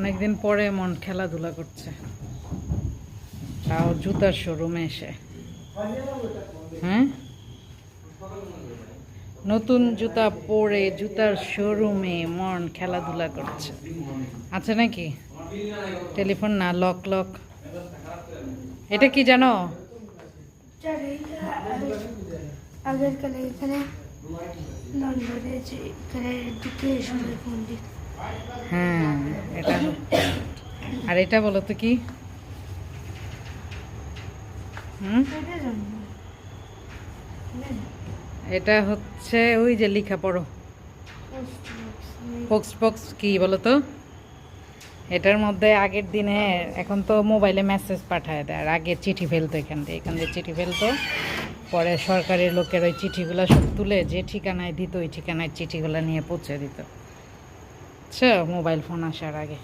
অনেকদিন পরে মন খেলাধুলা করছে। তাও জুতার শোরুমে এসে। হ্যাঁ? নতুন জুতা পরে জুতার শোরুমে মন খেলাধুলা করছে। আছে নাকি? টেলিফোন না লক লক এটা কি জানো? আগের কালে এখানে এখানে আর এটা বলো তো কি? এটা হচ্ছে ওই যে লেখা, পড়ো। কি এটার মধ্যে আগের দিনে, এখন তো মোবাইলে মেসেজ পাঠায় দেয়, আর আগে চিঠি ফেলতো এখান দিয়ে। এখান দিয়ে চিঠি ফেলতো, পরে সরকারি লোকের ওই চিঠিগুলো সব তুলে যে ঠিকানায় দিত, ওই ঠিকানায় চিঠিগুলো নিয়ে পৌঁছে দিত। আচ্ছা মোবাইল ফোন আসার আগে।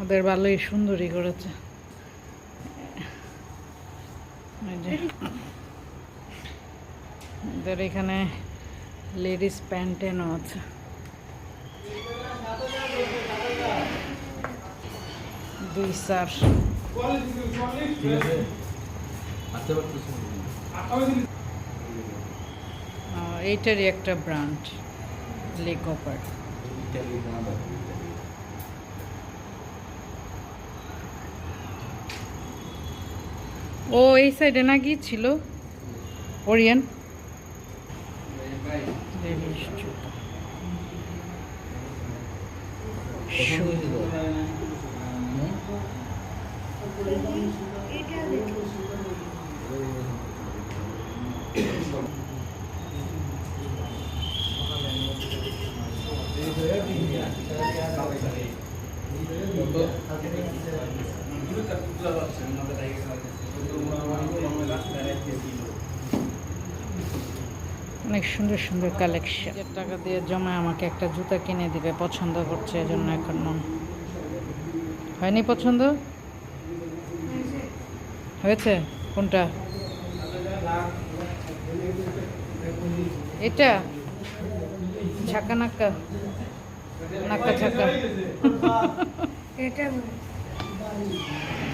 ওদের ভালোই সুন্দরই করেছে। ওদের এখানে লেডিস প্যান্টেনও আছে। দুই এইটারই একটা লেকোপার ও এই সাইডে না গিয়েছিল ওরিয়ান অনেক সুন্দর সুন্দর কালেকশন টাকা দিয়ে জমা আমাকে একটা জুতা কিনে দিবে, পছন্দ করছে এজন্য এখন মন হয়নি পছন্দ? হয়েছে? কোনটা? এটা? ঝাঁকা নাক্কা নাক্কা এটা।